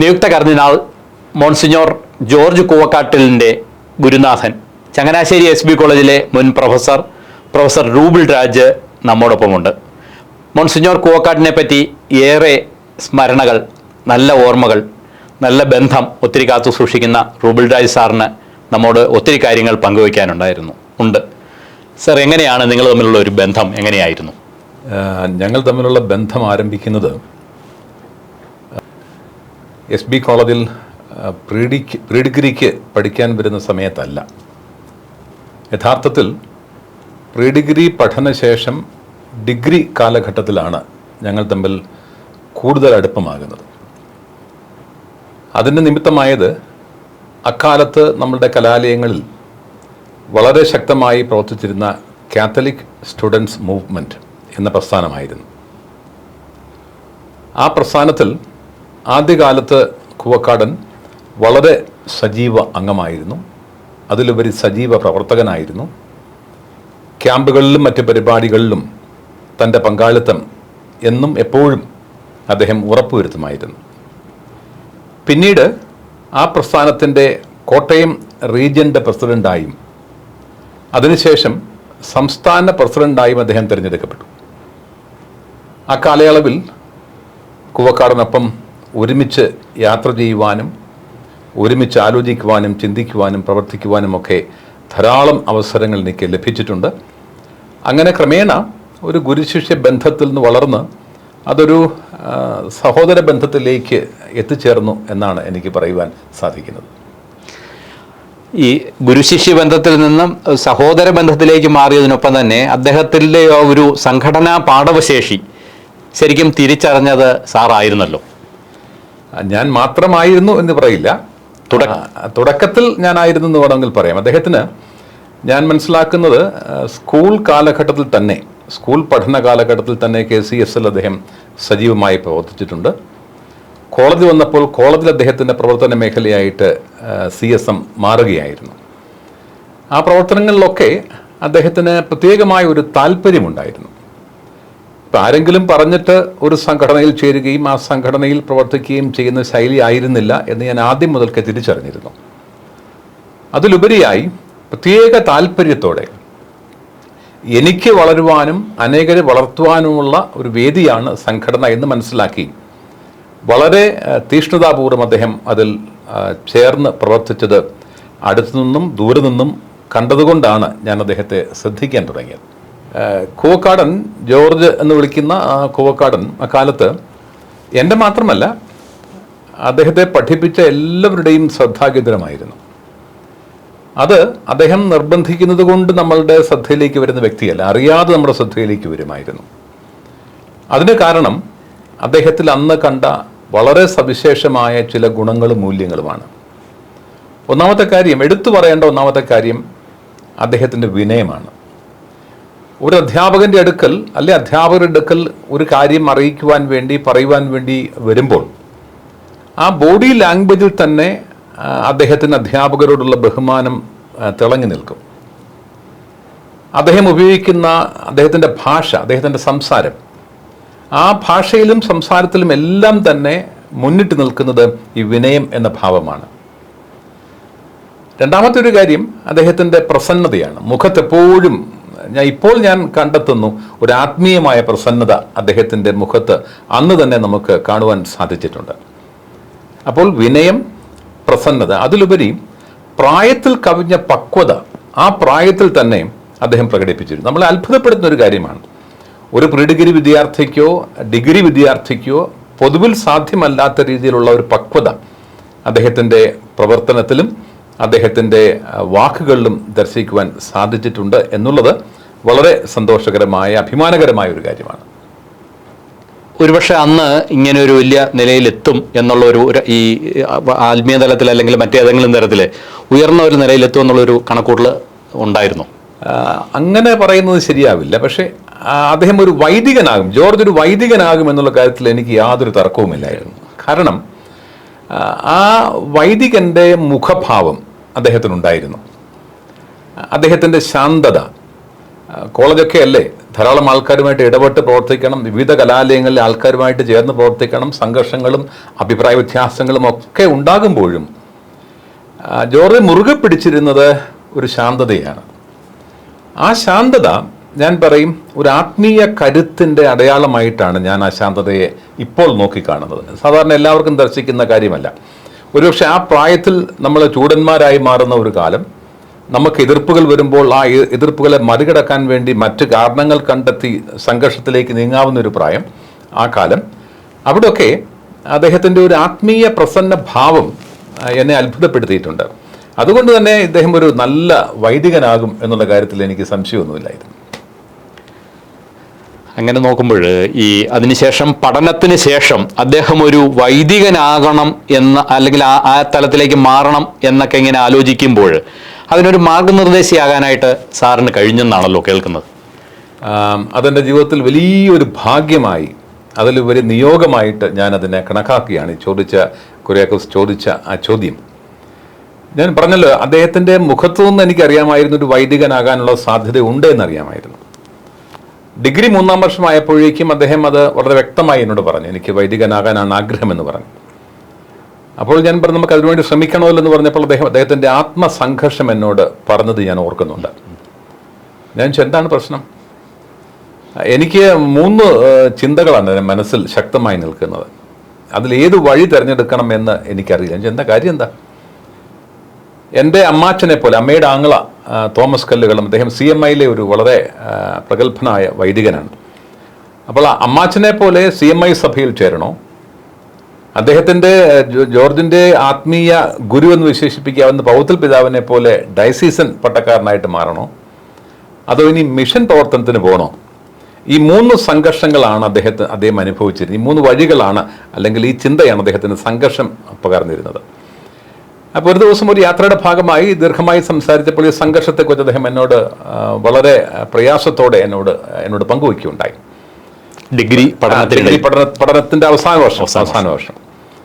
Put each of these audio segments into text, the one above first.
നിയുക്ത കർദിനാൾ monsignor George കൂവക്കാട്ടിലിന്റെ ഗുരുനാഥൻ. Changanassery S B കോളേജിലെ മുൻ പ്രൊഫസർ പ്രൊഫസർ റൂബിൾ രാജ് നമ്മോടൊപ്പമുണ്ട്. മോൺസിഞ്ഞോർ കൂവക്കാട്ടിനെ പറ്റി ഏറെ സ്മരണകൾ നല്ല ഓർമ്മകൾ നല്ല ബന്ധം ഒത്തിരി കാത്തു സൂക്ഷിക്കുന്ന റൂബിൾ രാജ് സാറിന് നമ്മോട് ഒത്തിരി കാര്യങ്ങൾ പങ്കുവയ്ക്കാനുണ്ടായിരുന്നു ഉണ്ട്. സർ എങ്ങനെയാണ് നിങ്ങൾ തമ്മിലുള്ള ഒരു ബന്ധം എങ്ങനെയായിരുന്നു? ഞങ്ങൾ തമ്മിലുള്ള ബന്ധം ആരംഭിക്കുന്നത് എസ് ബി കോളേജിൽ പ്രീ പ്രീ ഡിഗ്രിക്ക് പഠിക്കാൻ വരുന്ന സമയത്തല്ല. യഥാർത്ഥത്തിൽ പ്രീ ഡിഗ്രി പഠനശേഷം ഡിഗ്രി കാലഘട്ടത്തിലാണ് ഞങ്ങൾ തമ്മിൽ കൂടുതൽ അടുപ്പമാകുന്നത്. അതിന്റെ നിമിത്തമായത് അക്കാലത്ത് നമ്മളുടെ കലാലയങ്ങളിൽ വളരെ ശക്തമായി പ്രവർത്തിച്ചിരുന്ന കാത്തലിക് സ്റ്റുഡൻസ് മൂവ്മെന്റ് എന്ന പ്രസ്ഥാനമായിരുന്നു. ആ പ്രസ്ഥാനത്തിൽ ആദ്യകാലത്ത് കുവക്കാടൻ വളരെ സജീവ അംഗമായിരുന്നു. അതിലുപരി സജീവ പ്രവർത്തകനായിരുന്നു. ക്യാമ്പുകളിലും മറ്റ് പരിപാടികളിലും തന്റെ പങ്കാളിത്തം എന്നും എപ്പോഴും അദ്ദേഹം ഉറപ്പുവരുത്തുമായിരുന്നു. പിന്നീട് ആ പ്രസ്ഥാനത്തിന്റെ കോട്ടയം റീജിയന്റെ പ്രസിഡന്റായും അതിനുശേഷം സംസ്ഥാന പ്രസിഡന്റായും അദ്ദേഹം തിരഞ്ഞെടുക്കപ്പെട്ടു. ആ കാലയളവിൽ കുവക്കാടനൊപ്പം ഒരുമിച്ച് യാത്ര ചെയ്യുവാനും ഒരുമിച്ച് ആലോചിക്കുവാനും ചിന്തിക്കുവാനും പ്രവർത്തിക്കുവാനും ഒക്കെ ധാരാളം അവസരങ്ങൾ എനിക്ക് ലഭിച്ചിട്ടുണ്ട്. അങ്ങനെ ക്രമേണ ഒരു ഗുരുശിഷ്യ ബന്ധത്തിൽ നിന്ന് വളർന്ന് അതൊരു സഹോദര ബന്ധത്തിലേക്ക് എത്തിച്ചേർന്നു എന്നാണ് എനിക്ക് പറയുവാൻ സാധിക്കുന്നത്. ഈ ഗുരുശിഷ്യ ബന്ധത്തിൽ നിന്നും സഹോദര ബന്ധത്തിലേക്ക് മാറിയതിനൊപ്പം തന്നെ അദ്ദേഹത്തിന്റെ ഒരു സംഘടനാ പാഠവശേഷി ശരിക്കും തിരിച്ചറിഞ്ഞത് സാറായിരുന്നല്ലോ. ഞാൻ മാത്രമായിരുന്നു എന്ന് പറയില്ല. തുടക്കത്തിൽ ഞാനായിരുന്നു എന്ന് വേണമെങ്കിൽ പറയാം. അദ്ദേഹത്തിന് ഞാൻ മനസ്സിലാക്കുന്നത് സ്കൂൾ കാലഘട്ടത്തിൽ തന്നെ സ്കൂൾ പഠന കാലഘട്ടത്തിൽ തന്നെ കെ സി എസ് എൽ അദ്ദേഹം സജീവമായി പ്രവർത്തിച്ചിട്ടുണ്ട്. കോളേജ് വന്നപ്പോൾ കോളേജിൽ അദ്ദേഹത്തിന്റെ പ്രവർത്തന മേഖലയായിട്ട് സി എസ് എം മാറുകയായിരുന്നു. ആ പ്രവർത്തനങ്ങളിലൊക്കെ അദ്ദേഹത്തിന് പ്രത്യേകമായ ഒരു താല്പര്യമുണ്ടായിരുന്നു. ഇപ്പം ആരെങ്കിലും പറഞ്ഞിട്ട് ഒരു സംഘടനയിൽ ചേരുകയും ആ സംഘടനയിൽ പ്രവർത്തിക്കുകയും ചെയ്യുന്ന ശൈലി ആയിരുന്നില്ല എന്ന് ഞാൻ ആദ്യം മുതൽക്ക് തിരിച്ചറിഞ്ഞിരുന്നു. അതിലുപരിയായി പ്രത്യേക താല്പര്യത്തോടെ എനിക്ക് വളരുവാനും അനേകരെ വളർത്തുവാനുമുള്ള ഒരു വേദിയാണ് സംഘടന എന്ന് മനസ്സിലാക്കി വളരെ തീഷ്ണതാപൂർവം അദ്ദേഹം അതിൽ ചേർന്ന് പ്രവർത്തിച്ചത് അടുത്തു നിന്നും ദൂരെ നിന്നും കണ്ടതുകൊണ്ടാണ് ഞാൻ അദ്ദേഹത്തെ ശ്രദ്ധിക്കാൻ തുടങ്ങിയത്. കൂവക്കാടൻ ജോർജ് എന്ന് വിളിക്കുന്ന ആ കൂവക്കാടൻ അക്കാലത്ത് എന്റെ മാത്രമല്ല അദ്ദേഹത്തെ പഠിപ്പിച്ച എല്ലാവരുടെയും ശ്രദ്ധാകേന്ദ്രമായിരുന്നു. അത് അദ്ദേഹം നിർബന്ധിക്കുന്നത് കൊണ്ട് നമ്മളുടെ ശ്രദ്ധയിലേക്ക് വരുന്ന വ്യക്തിയല്ല. അറിയാതെ നമ്മുടെ ശ്രദ്ധയിലേക്ക് വരുമായിരുന്നു. അതിന് കാരണം അദ്ദേഹത്തിൽ അന്ന് കണ്ട വളരെ സവിശേഷമായ ചില ഗുണങ്ങളും മൂല്യങ്ങളുമാണ്. ഒന്നാമത്തെ കാര്യം എടുത്തു പറയേണ്ട ഒന്നാമത്തെ കാര്യം അദ്ദേഹത്തിന്റെ വിനയമാണ്. ഒരു അധ്യാപകന്റെ അടുക്കൽ അല്ലെ അധ്യാപകരുടെ അടുക്കൽ ഒരു കാര്യം അറിയിക്കുവാൻ വേണ്ടി പറയുവാൻ വേണ്ടി വരുമ്പോൾ ആ ബോഡി ലാംഗ്വേജിൽ തന്നെ അദ്ദേഹത്തിന് അധ്യാപകരോടുള്ള ബഹുമാനം തിളങ്ങി നിൽക്കും. അദ്ദേഹം ഉപയോഗിക്കുന്ന അദ്ദേഹത്തിന്റെ ഭാഷ അദ്ദേഹത്തിന്റെ സംസാരം ആ ഭാഷയിലും സംസാരത്തിലും എല്ലാം തന്നെ മുന്നിട്ട് നിൽക്കുന്നത് ഈ വിനയം എന്ന ഭാവമാണ്. രണ്ടാമത്തെ ഒരു കാര്യം അദ്ദേഹത്തിന്റെ പ്രസന്നതയാണ്. മുഖത്തെപ്പോഴും ഞാൻ ഇപ്പോൾ ഞാൻ കണ്ടെത്തുന്നു ഒരു ആത്മീയമായ പ്രസന്നത അദ്ദേഹത്തിന്റെ മുഖത്ത് അന്ന് തന്നെ നമുക്ക് കാണുവാൻ സാധിച്ചിട്ടുണ്ട്. അപ്പോൾ വിനയം പ്രസന്നത അതിലുപരി പ്രായത്തിൽ കവിഞ്ഞ പക്വത ആ പ്രായത്തിൽ തന്നെ അദ്ദേഹം പ്രകടിപ്പിച്ചിരുന്നു. നമ്മൾ അത്ഭുതപ്പെടുത്തുന്ന ഒരു കാര്യമാണ്. ഒരു പ്രീ ഡിഗ്രി വിദ്യാർത്ഥിക്കോ ഡിഗ്രി വിദ്യാർത്ഥിക്കോ പൊതുവിൽ സാധ്യമല്ലാത്ത രീതിയിലുള്ള ഒരു പക്വത അദ്ദേഹത്തിന്റെ പ്രവർത്തനത്തിലും അദ്ദേഹത്തിന്റെ വാക്കുകളിലും ദർശിക്കുവാൻ സാധിച്ചിട്ടുണ്ട് എന്നുള്ളത് വളരെ സന്തോഷകരമായ അഭിമാനകരമായ ഒരു കാര്യമാണ്. ഒരുപക്ഷെ അന്ന് ഇങ്ങനെ ഒരു വലിയ നിലയിലെത്തും എന്നുള്ള ഒരു ഈ ആത്മീയ തലത്തിൽ അല്ലെങ്കിൽ മറ്റേതെങ്കിലും തരത്തിൽ ഉയർന്ന ഒരു നിലയിലെത്തും എന്നുള്ളൊരു കണക്കൂട്ടൽ ഉണ്ടായിരുന്നു. അങ്ങനെ പറയുന്നത് ശരിയാവില്ല. പക്ഷേ അദ്ദേഹം ഒരു വൈദികനാകും. ജോർജ് ഒരു വൈദികനാകും എന്നുള്ള കാര്യത്തിൽ എനിക്ക് യാതൊരു തർക്കവുമില്ലായിരുന്നു. കാരണം ആ, വൈദികന്റെ മുഖഭാവം അദ്ദേഹത്തിനുണ്ടായിരുന്നു. അദ്ദേഹത്തിന്റെ ശാന്തത കോളേജൊക്കെ അല്ലേ? ധാരാളം ആൾക്കാരുമായിട്ട് ഇടപെട്ട് പ്രവർത്തിക്കണം. വിവിധ കലാലയങ്ങളിലെ ആൾക്കാരുമായിട്ട് ചേർന്ന് പ്രവർത്തിക്കണം. സംഘർഷങ്ങളും അഭിപ്രായ വ്യത്യാസങ്ങളും ഒക്കെ ഉണ്ടാകുമ്പോഴും ജോർജ് മുറുകെ പിടിച്ചിരുന്നത് ഒരു ശാന്തതയാണ്. ആ ശാന്തത ഞാൻ പറയും ഒരു ആത്മീയ കരുത്തിന്റെ അടയാളമായിട്ടാണ് ഞാൻ ആ ശാന്തതയെ ഇപ്പോൾ നോക്കിക്കാണുന്നത്. സാധാരണ എല്ലാവർക്കും ദർശിക്കുന്ന കാര്യമല്ല. ഒരുപക്ഷെ ആ പ്രായത്തിൽ നമ്മൾ ചൂടന്മാരായി മാറുന്ന ഒരു കാലം നമുക്ക് എതിർപ്പുകൾ വരുമ്പോൾ ആ എതിർപ്പുകളെ മറികടക്കാൻ വേണ്ടി മറ്റ് കാരണങ്ങൾ കണ്ടെത്തി സംഘർഷത്തിലേക്ക് നീങ്ങാവുന്ന ഒരു പ്രായം ആ കാലം. അവിടെയൊക്കെ അദ്ദേഹത്തിന്റെ ഒരു ആത്മീയ പ്രസന്ന ഭാവം എന്നെ അത്ഭുതപ്പെടുത്തിയിട്ടുണ്ട്. അതുകൊണ്ട് തന്നെ ഇദ്ദേഹം ഒരു നല്ല വൈദികനാകും എന്നുള്ള കാര്യത്തിൽ എനിക്ക് സംശയമൊന്നുമില്ലായിരുന്നു അങ്ങനെ നോക്കുമ്പോൾ ഈ അതിനുശേഷം പഠനത്തിന് ശേഷം അദ്ദേഹം ഒരു വൈദികനാകണം എന്ന അല്ലെങ്കിൽ ആ തലത്തിലേക്ക് മാറണം എന്നൊക്കെ ഇങ്ങനെ ആലോചിക്കുമ്പോൾ അതിനൊരു മാർഗനിർദ്ദേശിയാകാനായിട്ട് സാറിന് കഴിഞ്ഞെന്നാണല്ലോ കേൾക്കുന്നത്. അതെന്റെ ജീവിതത്തിൽ വലിയൊരു ഭാഗ്യമായി അതിലുപരി നിയോഗമായിട്ട് ഞാൻ അതിനെ കണക്കാക്കിയാണ് ചോദിച്ച കുര്യാക്കോസ് ചോദിച്ച ആ ചോദ്യം. ഞാൻ പറഞ്ഞല്ലോ അദ്ദേഹത്തിന്റെ മുഖത്തു നിന്ന് എനിക്കറിയാമായിരുന്നു ഒരു വൈദികനാകാനുള്ള സാധ്യത ഉണ്ട് എന്നറിയാമായിരുന്നു ഡിഗ്രി മൂന്നാം വർഷമായപ്പോഴേക്കും അദ്ദേഹം അത് വളരെ വ്യക്തമായി എന്നോട് പറഞ്ഞു. എനിക്ക് വൈദികനാകാനാണ് ആഗ്രഹമെന്ന് പറഞ്ഞു. അപ്പോൾ ഞാൻ പറഞ്ഞു നമുക്ക് അതിനുവേണ്ടി ശ്രമിക്കണമല്ലോ എന്ന് പറഞ്ഞപ്പോൾ അദ്ദേഹം അദ്ദേഹത്തിന്റെ ആത്മസംഘർഷം എന്നോട് പറഞ്ഞത് ഞാൻ ഓർക്കുന്നുണ്ട്. ഞാൻ എന്താണ് പ്രശ്നം? എനിക്ക് മൂന്ന് ചിന്തകളാണ് എന്റെ മനസ്സിൽ ശക്തമായി നിൽക്കുന്നത്. അതിൽ ഏത് വഴി തിരഞ്ഞെടുക്കണം എന്ന് എനിക്കറിയില്ല. ചോദിച്ചു, എന്താ കാര്യം എന്താ? എന്റെ അമ്മാച്ചനെ പോലെ അമ്മയുടെ ആങ്ങള തോമസ് കല്ലുകളും അദ്ദേഹം സി എം ഐയിലെ ഒരു വളരെ പ്രഗത്ഭനായ വൈദികനാണ്. അപ്പോൾ അമ്മാച്ചനെ പോലെ സി എം ഐ സഭയിൽ ചേരണോ? അദ്ദേഹത്തിന്റെ ജോർജിന്റെ ആത്മീയ ഗുരു എന്ന് വിശേഷിപ്പിക്കാവുന്ന പൗത്തൽ പിതാവിനെ പോലെ ഡൈസീസൻ പട്ടക്കാരനായിട്ട് മാറണോ? അതോ ഇനി മിഷൻ പ്രവർത്തനത്തിന് പോകണോ? ഈ മൂന്ന് സംഘർഷങ്ങളാണ് അദ്ദേഹത്തിന് അദ്ദേഹം അനുഭവിച്ചിരുന്നത്. ഈ മൂന്ന് വഴികളാണ് അല്ലെങ്കിൽ ഈ ചിന്തയാണ് അദ്ദേഹത്തിന് സംഘർഷം പകർന്നിരുന്നത്. അപ്പോൾ ഒരു ദിവസം ഒരു യാത്രയുടെ ഭാഗമായി ദീർഘമായി സംസാരിച്ചപ്പോൾ ഈ സംഘർഷത്തെക്കുറിച്ച് അദ്ദേഹം എന്നോട് വളരെ പ്രയാസത്തോടെ എന്നോട് എന്നോട് പങ്കുവയ്ക്കുകയുണ്ടായി. ഡിഗ്രി ഡിഗ്രി പഠന പഠനത്തിന്റെ അവസാന വർഷം. അവസാന വർഷം.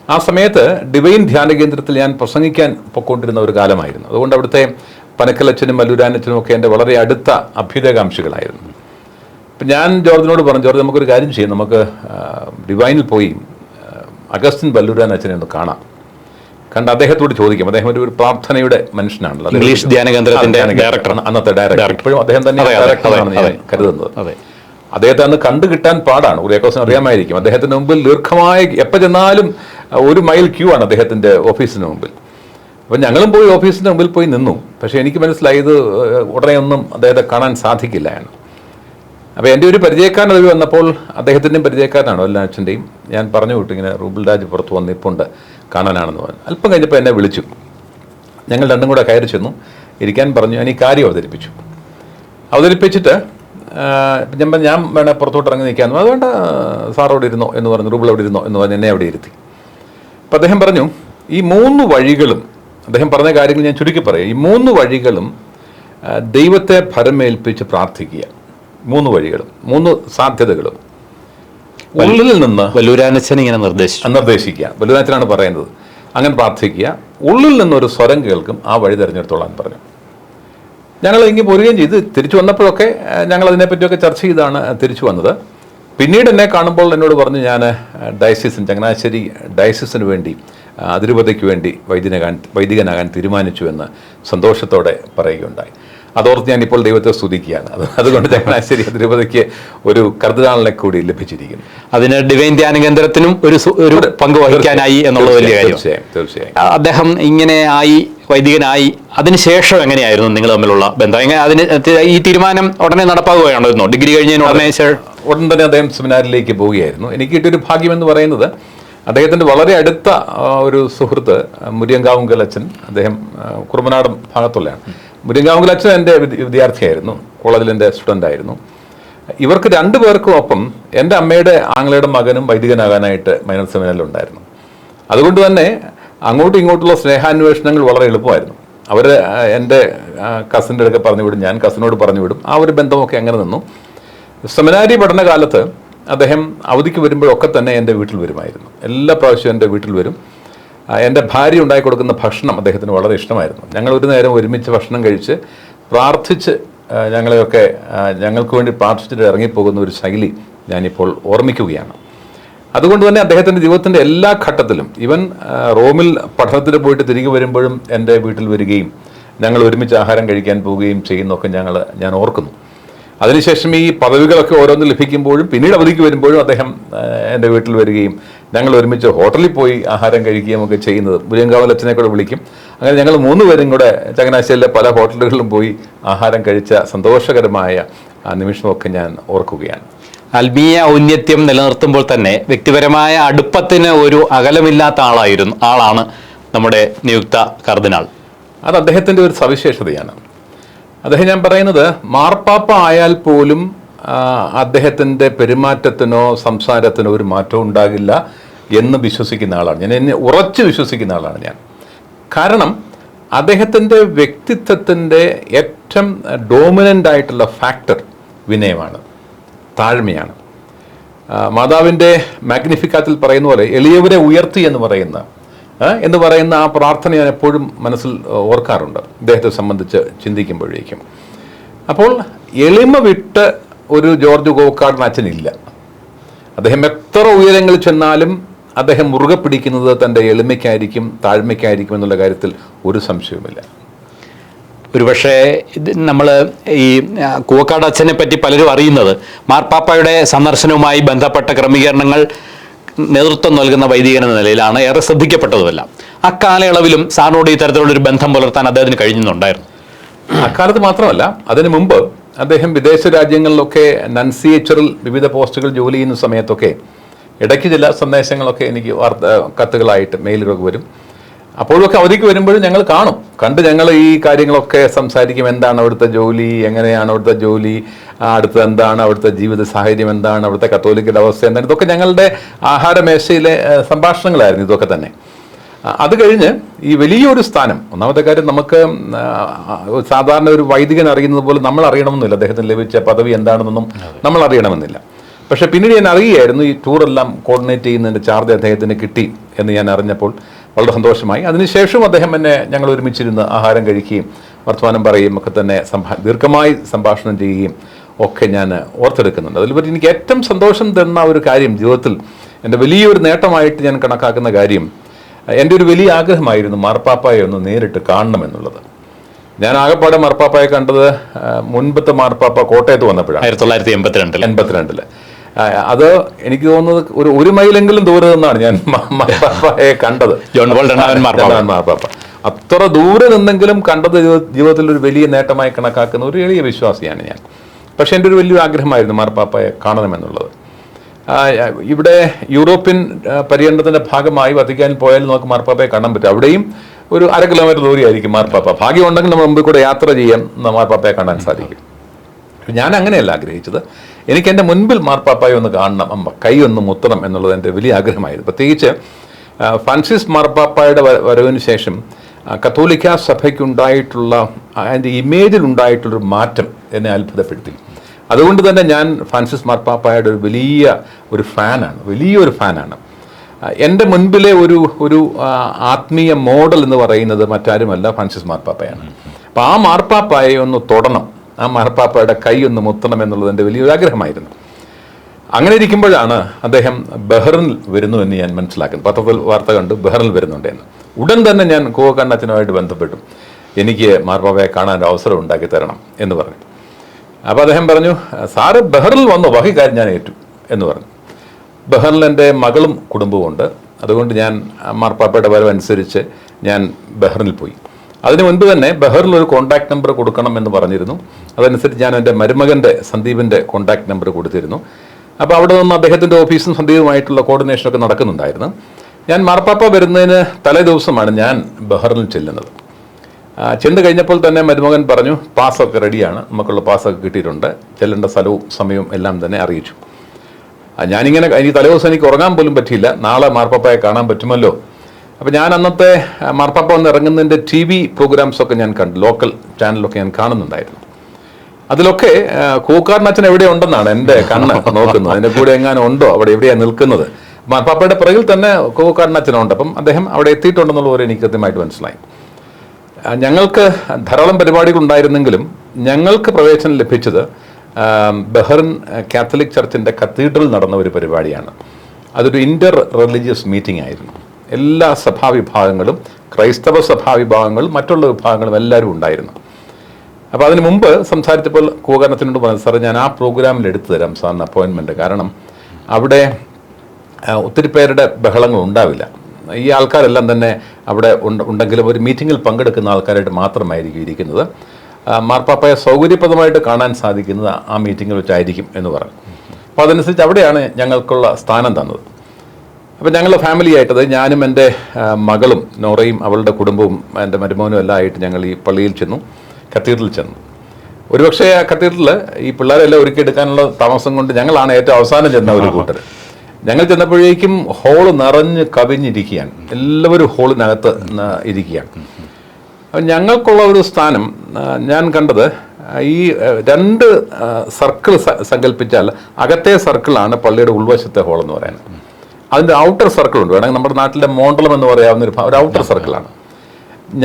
ആ സമയത്ത് ഡിവൈൻ ധ്യാന കേന്ദ്രത്തിൽ ഞാൻ പ്രസംഗിക്കാൻ പൊക്കൊണ്ടിരുന്ന ഒരു കാലമായിരുന്നു. അതുകൊണ്ട് അവിടുത്തെ പനക്കലച്ചനും മല്ലൂരാനച്ചനും ഒക്കെ എന്റെ വളരെ അടുത്ത അഭ്യുദയകാംക്ഷികളായിരുന്നു. അപ്പം ഞാൻ ജോർജിനോട് പറഞ്ഞു ജോർജ് നമുക്കൊരു കാര്യം ചെയ്യാം. നമുക്ക് ഡിവൈനിൽ പോയി അഗസ്റ്റിൻ ബല്ലൂരാൻ അച്ഛനെ ഒന്ന് കാണാം. കണ്ട് അദ്ദേഹത്തോട് ചോദിക്കാം. അദ്ദേഹം ഒരു പ്രാർത്ഥനയുടെ മനുഷ്യനാണല്ലോ. ഇംഗ്ലീഷ് ധ്യാന കേന്ദ്രത്തിന്റെ ആ, ഡയറക്ടർ. അന്നത്തെ ഡയറക്ടർ. ഇപ്പോഴും അദ്ദേഹം തന്നെ ഡയറക്ടറാണ്. കരുതുന്നത്. അദ്ദേഹത്തെ അന്ന് കണ്ടു കിട്ടാൻ പാടാണ്. ഉറിയാക്കോസിന് അറിയാമായിരിക്കും. അദ്ദേഹത്തിന് മുമ്പിൽ ദീർഘമായ എപ്പോൾ ചെന്നാലും ഒരു മൈൽ ക്യൂ ആണ് അദ്ദേഹത്തിന്റെ ഓഫീസിന് മുമ്പിൽ. അപ്പം ഞങ്ങളും പോയി ഓഫീസിന്റെ മുമ്പിൽ പോയി നിന്നു. പക്ഷേ എനിക്ക് മനസ്സിലായത് ഇത് ഏഹ്, ഉടനെ ഒന്നും അദ്ദേഹത്തെ കാണാൻ സാധിക്കില്ല എന്ന്. അപ്പോൾ എന്റെ ഒരു പരിചയക്കാരൻ അതിൽ വന്നപ്പോൾ അദ്ദേഹത്തിന്റെയും പരിചയക്കാരനാണോ എല്ലാ അച്ഛന്റെയും ഞാൻ പറഞ്ഞു വിട്ടു ഇങ്ങനെ റൂബിൾ രാജ് പുറത്ത് വന്ന് ഇപ്പുണ്ട് കാണാനാണെന്ന് പറഞ്ഞു. അല്പം കഴിഞ്ഞപ്പോൾ എന്നെ വിളിച്ചു. ഞങ്ങൾ രണ്ടും കൂടെ കയറി ചെന്നു. ഇരിക്കാൻ പറഞ്ഞു ഞാൻ ഈ കാര്യം അവതരിപ്പിച്ചു. അവതരിപ്പിച്ചിട്ട് ഞാൻ ഞാൻ വേണേൽ പുറത്തോട്ട് ഇറങ്ങി നിൽക്കാമെന്ന്. അതുകൊണ്ട് സാർ അവിടെ ഇരുന്നോ എന്ന് പറഞ്ഞു റൂബിൾ അവിടെ ഇരുന്നോ എന്ന് പറഞ്ഞ് എന്നെ അവിടെ ഇരുത്തി. അപ്പം അദ്ദേഹം പറഞ്ഞു ഈ മൂന്ന് വഴികളും അദ്ദേഹം പറഞ്ഞ കാര്യങ്ങൾ ഞാൻ ചുരുക്കി പറയാം. ഈ മൂന്ന് വഴികളും ദൈവത്തെ ഫലമേൽപ്പിച്ച് പ്രാർത്ഥിക്കുക. മൂന്ന് വഴികളും മൂന്ന് സാധ്യതകളും. ഉള്ളിൽ നിന്ന് വലൂരാനച്ഛൻ ഇങ്ങനെ നിർദ്ദേശിച്ചു. നിർദ്ദേശിക്കുക. വലൂരാനച്ഛനാണ് പറയുന്നത്. അങ്ങനെ പ്രാർത്ഥിക്കുക. ഉള്ളിൽ നിന്നൊരു സ്വരം കേൾക്കും. ആ വഴി തിരഞ്ഞെടുത്തോളാൻ പറഞ്ഞു. ഞങ്ങൾ ഇങ്ങനെ പോരുകയും ചെയ്ത്. തിരിച്ചു വന്നപ്പോഴൊക്കെ ഞങ്ങൾ അതിനെപ്പറ്റിയൊക്കെ ചർച്ച ചെയ്താണ് തിരിച്ചു വന്നത്. പിന്നീട് എന്നെ കാണുമ്പോൾ എന്നോട് പറഞ്ഞു ഞാൻ ഡയസിസിന് ചങ്ങനാശ്ശേരി ഡയസിസിന് വേണ്ടി അതിരൂപതയ്ക്ക് വേണ്ടി വൈദ്യനാകാൻ വൈദികനാകാൻ തീരുമാനിച്ചു എന്ന് സന്തോഷത്തോടെ പറയുകയുണ്ടായി. അതോർത്ത് ഞാൻ ഇപ്പോൾ ദൈവത്തെ സ്തുതിക്കുകയാണ്. അത് അതുകൊണ്ട് ചങ്ങനാശ്ശേരി അതിരൂപതയ്ക്ക് ഒരു കർദിനാളിനെ കൂടി ലഭിച്ചിരിക്കുന്നു. അതിന് ഡിവൈൻ ധ്യാന കേന്ദ്രത്തിനും ഒരു ഒരു പങ്ക് വഹിക്കാനായി എന്നുള്ള വലിയ കാര്യം. തീർച്ചയായും അദ്ദേഹം ഇങ്ങനെ ആയി വൈദികനായി അതിനുശേഷം എങ്ങനെയായിരുന്നു നിങ്ങൾ തമ്മിലുള്ള ബന്ധം? എങ്ങനെ അതിന് ഈ തീരുമാനം ഉടനെ നടപ്പാകുകയാണോ ഡിഗ്രി കഴിഞ്ഞതിന് ഉടനെ ഉടൻ തന്നെ അദ്ദേഹം സെമിനാറിലേക്ക് പോവുകയായിരുന്നു. എനിക്ക് കിട്ടിയൊരു ഭാഗ്യമെന്ന് പറയുന്നത് അദ്ദേഹത്തിന്റെ വളരെ അടുത്ത ഒരു സുഹൃത്ത് മുരിയങ്കാവുങ്കൽ അച്ഛൻ അദ്ദേഹം കുറുമനാടൻ ഭാഗത്തുള്ളതാണ് മുരിയങ്കാവുങ്കൽ അച്ഛൻ എന്റെ വിദ്യാർത്ഥിയായിരുന്നു കോളേജിൽ എന്റെ സ്റ്റുഡന്റ് ആയിരുന്നു. ഇവർക്ക് രണ്ടു പേർക്കും ഒപ്പം എന്റെ അമ്മയുടെ ആങ്ങളയുടെ മകനും വൈദികനാകാനായിട്ട് മൈനർ സെമിനാറിലുണ്ടായിരുന്നു അതുകൊണ്ട് തന്നെ അങ്ങോട്ടും ഇങ്ങോട്ടുള്ള സ്നേഹാന്വേഷണങ്ങൾ വളരെ എളുപ്പമായിരുന്നു. അവർ എന്റെ കസിന്റെ അടുക്കെ പറഞ്ഞു വിടും ഞാൻ കസിനോട് പറഞ്ഞു വിടും ആ ഒരു ബന്ധമൊക്കെ അങ്ങനെ നിന്നു. സെമിനാരി പഠനകാലത്ത് അദ്ദേഹം അവധിക്ക് വരുമ്പോഴൊക്കെ തന്നെ എന്റെ വീട്ടിൽ വരുമായിരുന്നു. എല്ലാ പ്രാവശ്യവും എന്റെ വീട്ടിൽ വരും. എന്റെ ഭാര്യ ഉണ്ടാക്കി കൊടുക്കുന്ന ഭക്ഷണം അദ്ദേഹത്തിന് വളരെ ഇഷ്ടമായിരുന്നു. ഞങ്ങൾ ഒരു നേരം ഒരുമിച്ച് ഭക്ഷണം കഴിച്ച് പ്രാർത്ഥിച്ച് ഞങ്ങളെയൊക്കെ ഞങ്ങൾക്ക് വേണ്ടി പ്രാർത്ഥിച്ചിട്ട് ഇറങ്ങിപ്പോകുന്ന ഒരു ശൈലി ഞാനിപ്പോൾ ഓർമ്മിക്കുകയാണ്. അതുകൊണ്ട് തന്നെ അദ്ദേഹത്തിന്റെ ജീവിതത്തിന്റെ എല്ലാ ഘട്ടത്തിലും ഇവൻ റോമിൽ പഠനത്തിന് പോയിട്ട് തിരികെ വരുമ്പോഴും എന്റെ വീട്ടിൽ വരികയും ഞങ്ങൾ ഒരുമിച്ച് ആഹാരം കഴിക്കാൻ പോവുകയും ചെയ്യുന്നൊക്കെ ഞങ്ങൾ ഞാൻ ഓർക്കുന്നു. അതിനുശേഷം ഈ പദവികളൊക്കെ ഓരോന്ന് ലഭിക്കുമ്പോഴും പിന്നീട് അവധിക്ക് വരുമ്പോഴും അദ്ദേഹം എന്റെ വീട്ടിൽ വരികയും ഞങ്ങൾ ഒരുമിച്ച് ഹോട്ടലിൽ പോയി ആഹാരം കഴിക്കുകയും ഒക്കെ ചെയ്യുന്നത്. മുരിയങ്കാവൽ അച്ഛനെ കൂടെ വിളിക്കും. അങ്ങനെ ഞങ്ങൾ മൂന്ന് പേരും കൂടെ ചങ്ങനാശ്ശേരിയിലെ പല ഹോട്ടലുകളിലും പോയി ആഹാരം കഴിച്ച സന്തോഷകരമായ ആ നിമിഷമൊക്കെ ഞാൻ ഓർക്കുകയാണ്. ആത്മീയ ഔന്നത്യം നിലനിർത്തുമ്പോൾ തന്നെ വ്യക്തിപരമായ അടുപ്പത്തിന് ഒരു അകലമില്ലാത്ത ആളായിരുന്നു ആളാണ് നമ്മുടെ നിയുക്ത കർദിനാൾ. അത് അദ്ദേഹത്തിന്റെ ഒരു സവിശേഷതയാണ്. അദ്ദേഹം ഞാൻ പറയുന്നത് മാർപ്പാപ്പ ആയാൽ പോലും അദ്ദേഹത്തിന്റെ പെരുമാറ്റത്തിനോ സംസാരത്തിനോ ഒരു മാറ്റവും ഉണ്ടാകില്ല എന്ന് വിശ്വസിക്കുന്ന ആളാണ്. ഞാൻ എന്നെ ഉറച്ച് വിശ്വസിക്കുന്ന ആളാണ് ഞാൻ. കാരണം അദ്ദേഹത്തിന്റെ വ്യക്തിത്വത്തിന്റെ ഏറ്റവും ഡോമിനന്റ് ആയിട്ടുള്ള ഫാക്ടർ വിനയമാണ് താഴ്മയാണ്. മാതാവിന്റെ മാഗ്നിഫിക്കാത്തിൽ പറയുന്ന പോലെ എളിയവരെ ഉയർത്തി എന്ന് പറയുന്ന എന്ന് പറയുന്ന ആ പ്രാർത്ഥന ഞാൻ എപ്പോഴും മനസ്സിൽ ഓർക്കാറുണ്ട്. ഇദ്ദേഹത്തെ സംബന്ധിച്ച് ചിന്തിക്കുമ്പോഴേക്കും. അപ്പോൾ എളിമ വിട്ട് ഒരു ജോർജ് ഗോക്കാടൻ അച്ഛനില്ല. അദ്ദേഹം എത്ര ഉയരങ്ങളിൽ ചെന്നാലും അദ്ദേഹം മുറുകെ പിടിക്കുന്നത് തന്റെ എളിമയ്ക്കായിരിക്കും താഴ്മയ്ക്കായിരിക്കും എന്നുള്ള കാര്യത്തിൽ ഒരു സംശയവുമില്ല. ഒരുപക്ഷെ ഇത് നമ്മൾ ഈ കൂക്കാട് അച്ഛനെ പറ്റി പലരും അറിയുന്നത്. മാർപ്പാപ്പയുടെ സന്ദർശനവുമായി ബന്ധപ്പെട്ട ക്രമീകരണങ്ങൾ നേതൃത്വം നൽകുന്ന വൈദികൻ എന്ന നിലയിലാണ് ഏറെ ശ്രദ്ധിക്കപ്പെട്ടതുമല്ല. അക്കാലയളവിലും സാറിനോട് ഈ തരത്തിലുള്ളൊരു ബന്ധം പുലർത്താൻ അദ്ദേഹത്തിന് കഴിഞ്ഞിട്ടുണ്ടായിരുന്നു അക്കാലത്ത് മാത്രമല്ല അതിനു മുമ്പ് അദ്ദേഹം വിദേശ രാജ്യങ്ങളിലൊക്കെ നൻസിയേച്ചറിൽ വിവിധ പോസ്റ്റുകൾ ജോലി ചെയ്യുന്ന സമയത്തൊക്കെ ഇടയ്ക്ക് ചില സന്ദേശങ്ങളൊക്കെ എനിക്ക് വാർത്ത കത്തുകളായിട്ട് മെയിലുകളൊക്കെ വരും. അപ്പോഴൊക്കെ അവധിക്ക് വരുമ്പോഴും ഞങ്ങൾ കാണും. കണ്ട് ഞങ്ങൾ ഈ കാര്യങ്ങളൊക്കെ സംസാരിക്കും. എന്താണ് അവിടുത്തെ ജോലി? എങ്ങനെയാണ് അവിടുത്തെ ജോലി? അടുത്ത് അടുത്തത് എന്താണ്? അവിടുത്തെ ജീവിത സാഹചര്യം എന്താണ്? അവിടുത്തെ കത്തോലിക്കയുടെ അവസ്ഥ എന്താണ്? ഇതൊക്കെ ഞങ്ങളുടെ ആഹാരമേശയിലെ സംഭാഷണങ്ങളായിരുന്നു ഇതൊക്കെ തന്നെ. അത് കഴിഞ്ഞ് ഈ വലിയൊരു സ്ഥാനം ഒന്നാമത്തെ കാര്യം നമുക്ക് സാധാരണ ഒരു വൈദികൻ അറിയുന്നത് പോലെ നമ്മൾ അറിയണമെന്നില്ല. അദ്ദേഹത്തിന് ലഭിച്ച പദവി എന്താണെന്നൊന്നും നമ്മൾ അറിയണമെന്നില്ല. പക്ഷേ പിന്നീട് ഞാൻ അറിയുകയായിരുന്നു ഈ ടൂറെല്ലാം കോർഡിനേറ്റ് ചെയ്യുന്നതിന്റെ ചാർജ് അദ്ദേഹത്തിന് കിട്ടി എന്ന് ഞാൻ അറിഞ്ഞപ്പോൾ. വളരെ സന്തോഷമായി. അതിനുശേഷം അദ്ദേഹം എന്നെ ഞങ്ങൾ ഒരുമിച്ചിരുന്ന് ആഹാരം കഴിക്കുകയും വർത്തമാനം പറയുകയും ഒക്കെ തന്നെ സംഭാ ദീർഘമായി സംഭാഷണം ചെയ്യുകയും ഒക്കെ ഞാൻ ഓർത്തെടുക്കുന്നുണ്ട്. അതിലുപരി എനിക്ക് ഏറ്റവും സന്തോഷം തന്ന ഒരു കാര്യം ജീവിതത്തിൽ എന്റെ വലിയൊരു നേട്ടമായിട്ട് ഞാൻ കണക്കാക്കുന്ന കാര്യം എന്റെ ഒരു വലിയ ആഗ്രഹമായിരുന്നു മാർപ്പാപ്പായെ ഒന്ന് നേരിട്ട് കാണണം എന്നുള്ളത്. ഞാൻ ആകെപ്പാടെ മാർപ്പാപ്പായെ കണ്ടത് മുൻപത്തെ മാർപ്പാപ്പ കോട്ടയത്ത് വന്നപ്പോഴാണ്. ആയിരത്തി തൊള്ളായിരത്തി എൺപത്തിരണ്ടിൽ എൺപത്തിരണ്ടിൽ. ആ, അത് എനിക്ക് തോന്നുന്നത് ഒരു ഒരു മൈലെങ്കിലും ദൂരെ നിന്നാണ് ഞാൻ മാർപ്പാപ്പയെ കണ്ടത്. ജോൺ പോൾ രണ്ടാമൻ മാർപ്പാപ്പ. അത്ര ദൂരെ നിന്നെങ്കിലും കണ്ടത് ജീവിതത്തിൽ ഒരു വലിയ നേട്ടമായി കണക്കാക്കുന്ന ഒരു എളിയ വിശ്വാസിയാണ് ഞാൻ. പക്ഷെ എന്റെ ഒരു വലിയ ആഗ്രഹമായിരുന്നു മാർപ്പാപ്പയെ കാണണമെന്നുള്ളത്. ഇവിടെ യൂറോപ്യൻ പര്യടനത്തിന്റെ പര്യടനത്തിന്റെ ഭാഗമായി വത്തിക്കാനിൽ പോയാൽ നമുക്ക് മാർപ്പാപ്പയെ കാണാൻ പറ്റും. അവിടെയും ഒരു അര കിലോമീറ്റർ ദൂരെയായിരിക്കും മാർപ്പാപ്പ. ഭാഗ്യമുണ്ടെങ്കിൽ നമ്മൾ മുമ്പിൽ കൂടെ യാത്ര ചെയ്യാൻ മാർപ്പാപ്പയെ കാണാൻ സാധിക്കും. ഞാൻ അങ്ങനെയല്ല ആഗ്രഹിച്ചത്. എനിക്ക് എന്റെ മുൻപിൽ മാർപ്പാപ്പായി ഒന്ന് കാണണം അമ്മ കൈ ഒന്ന് മുത്തണം എന്നുള്ളത് എന്റെ വലിയ ആഗ്രഹമായിരുന്നു. പ്രത്യേകിച്ച് ഫ്രാൻസിസ് മാർപ്പാപ്പായുടെ വരവിന് ശേഷം കത്തോലിക്ക സഭയ്ക്കുണ്ടായിട്ടുള്ള അതിന്റെ ഇമേജിലുണ്ടായിട്ടുള്ളൊരു മാറ്റം എന്നെ അത്ഭുതപ്പെടുത്തി. അതുകൊണ്ട് തന്നെ ഞാൻ ഫ്രാൻസിസ് മാർപ്പാപ്പായുടെ ഒരു വലിയ ഒരു ഫാനാണ് വലിയൊരു ഫാനാണ്. എന്റെ മുൻപിലെ ഒരു ഒരു ആത്മീയ മോഡൽ എന്ന് പറയുന്നത് മറ്റാരുമല്ല ഫ്രാൻസിസ് മാർപ്പാപ്പയാണ്. അപ്പോൾ ആ മാർപ്പാപ്പായെ ഒന്ന് തൊടണം. ആ മാർപ്പാപ്പയുടെ കൈ ഒന്ന് മുത്തണം എന്നുള്ളത് എന്റെ വലിയൊരു ആഗ്രഹമായിരുന്നു. അങ്ങനെ ഇരിക്കുമ്പോഴാണ് അദ്ദേഹം ബഹ്റിനിൽ വരുന്നു എന്ന് ഞാൻ മനസ്സിലാക്കുന്നത്. പത്രത്തിൽ വാർത്ത കണ്ടു ബഹ്റിനിൽ വരുന്നുണ്ട് എന്ന്. ഉടൻ തന്നെ ഞാൻ കോവക്കണ്ണച്ചനുമായിട്ട് ബന്ധപ്പെട്ടു. എനിക്ക് മാർപ്പാപ്പയെ കാണാൻ ഒരു അവസരം ഉണ്ടാക്കി തരണം എന്ന് പറഞ്ഞു. അപ്പോൾ അദ്ദേഹം പറഞ്ഞു സാറ് ബഹ്റിൽ വന്നു ബാക്കി കാര്യം ഞാൻ ഏറ്റു എന്ന് പറഞ്ഞു. ബഹ്റിൽ എന്റെ മകളും കുടുംബവും ഉണ്ട് അതുകൊണ്ട് ഞാൻ മാർപ്പാപ്പയുടെ വരവനുസരിച്ച് ഞാൻ ബഹ്റിനിൽ പോയി. അതിനു മുൻപ് തന്നെ ബഹറിൽ ഒരു കോൺടാക്ട് നമ്പർ കൊടുക്കണം എന്ന് പറഞ്ഞിരുന്നു. അതനുസരിച്ച് ഞാൻ എന്റെ മരുമകന്റെ സന്ദീപിന്റെ കോൺടാക്ട് നമ്പർ കൊടുത്തിരുന്നു. അപ്പോൾ അവിടെ നിന്ന് അദ്ദേഹത്തിന്റെ ഓഫീസും സന്ദീപുമായിട്ടുള്ള കോർഡിനേഷനൊക്കെ നടക്കുന്നുണ്ടായിരുന്നു. ഞാൻ മാർപ്പാപ്പ വരുന്നതിന് തലേ ദിവസമാണ് ഞാൻ ബഹറിൽ ചെല്ലുന്നത്. ചെന്ന് കഴിഞ്ഞപ്പോൾ തന്നെ മരുമകൻ പറഞ്ഞു പാസ്സൊക്കെ റെഡിയാണ്. നമുക്കുള്ള പാസ്സൊക്കെ കിട്ടിയിട്ടുണ്ട്. ചെല്ലേണ്ട സ്ഥലവും സമയവും എല്ലാം തന്നെ അറിയിച്ചു. ഞാനിങ്ങനെ ഞാനിങ്ങനെ എനിക്ക് തലേദിവസം എനിക്ക് ഉറങ്ങാൻ പോലും പറ്റിയില്ല. നാളെ മാർപ്പാപ്പയെ കാണാൻ പറ്റുമല്ലോ. അപ്പോൾ ഞാൻ അന്നത്തെ മാർപ്പാപ്പ വന്ന് ഇറങ്ങുന്നതിന്റെ ടി വി പ്രോഗ്രാംസൊക്കെ ഞാൻ കണ്ടു. ലോക്കൽ ചാനലൊക്കെ ഞാൻ കാണുന്നുണ്ടായിരുന്നു. അതിലൊക്കെ കൂക്കാരനച്ഛൻ എവിടെ ഉണ്ടെന്നാണ് എന്റെ കണ്ണ് നോക്കുന്നത്. അതിന്റെ കൂടെ എങ്ങാനും ഉണ്ടോ? അവിടെ എവിടെയാണ് നിൽക്കുന്നത്? മാർപ്പാപ്പയുടെ പിറകിൽ തന്നെ കൂക്കാരനച്ഛനുണ്ട്. അപ്പം അദ്ദേഹം അവിടെ എത്തിയിട്ടുണ്ടെന്നുള്ളത് എനിക്ക് കൃത്യമായിട്ട് മനസ്സിലായി. ഞങ്ങൾക്ക് ധാരാളം പരിപാടികൾ ഉണ്ടായിരുന്നെങ്കിലും ഞങ്ങൾക്ക് പ്രവേശനം ലഭിച്ചത് ബഹ്റിൻ കാത്തലിക് ചർച്ചിന്റെ കത്തീഡ്രൽ നടന്ന ഒരു പരിപാടിയാണ്. അതൊരു ഇന്റർ റിലീജിയസ് മീറ്റിംഗ് ആയിരുന്നു. എല്ലാ സഭാവിഭാഗങ്ങളും ക്രൈസ്തവ സഭാവിഭാഗങ്ങളും മറ്റുള്ള വിഭാഗങ്ങളും എല്ലാവരും ഉണ്ടായിരുന്നു. അപ്പോൾ അതിന് മുമ്പ് സംസാരിച്ചപ്പോൾ കൂകരണത്തിനോട് പറഞ്ഞു സാറേ ഞാൻ ആ പ്രോഗ്രാമിൽ എടുത്തു തരാം സാറിന് അപ്പോയിൻമെന്റ് കാരണം അവിടെ ഒത്തിരി പേരുടെ ബഹളങ്ങൾ ഉണ്ടാവില്ല. ഈ ആൾക്കാരെല്ലാം തന്നെ അവിടെ ഉണ്ട് ഉണ്ടെങ്കിലും ഒരു മീറ്റിങ്ങിൽ പങ്കെടുക്കുന്ന ആൾക്കാരായിട്ട് മാത്രമായിരിക്കും ഇരിക്കുന്നത്. മാർപ്പാപ്പയെ സൗകര്യപ്രദമായിട്ട് കാണാൻ സാധിക്കുന്നത് ആ മീറ്റിങ്ങിൽ വെച്ചായിരിക്കും എന്ന് പറഞ്ഞു. അപ്പോൾ അതനുസരിച്ച് അവിടെയാണ് ഞങ്ങൾക്കുള്ള സ്ഥാനം തന്നത്. അപ്പം ഞങ്ങൾ ഫാമിലി ആയിട്ടത് ഞാനും എന്റെ മകളും നോറയും അവളുടെ കുടുംബവും എന്റെ മരുമോനും എല്ലാം ആയിട്ട് ഞങ്ങൾ ഈ പള്ളിയിൽ ചെന്നു കത്തീഡ്രലിൽ ചെന്നു. ഒരുപക്ഷെ ആ കത്തീഡ്രലിൽ ഈ പിള്ളേരെല്ലാം ഒരുക്കിയെടുക്കാനുള്ള താമസം കൊണ്ട് ഞങ്ങളാണ് ഏറ്റവും അവസാനം ചെന്ന ഒരു കൂട്ടർ. ഞങ്ങൾ ചെന്നപ്പോഴേക്കും ഹോൾ നിറഞ്ഞ് കവിഞ്ഞിരിക്കുകയാണ്. എല്ലാവരും ഹോളിനകത്ത് ഇരിക്കുകയാണ്. അപ്പം ഞങ്ങൾക്കുള്ള ഒരു സ്ഥാനം ഞാൻ കണ്ടത് ഈ രണ്ട് സർക്കിൾ സങ്കല്പിച്ചാൽ അകത്തെ സർക്കിളാണ് പള്ളിയുടെ ഉൾവശത്തെ ഹോൾ എന്ന് പറയുന്നത്. അതിന്റെ ഔട്ടർ സർക്കിൾ ഉണ്ട്. വേണമെങ്കിൽ നമ്മുടെ നാട്ടിലെ മോണ്ടലം എന്ന് പറയാവുന്ന ഒരു ഒരു ഔട്ടർ സർക്കിളാണ്.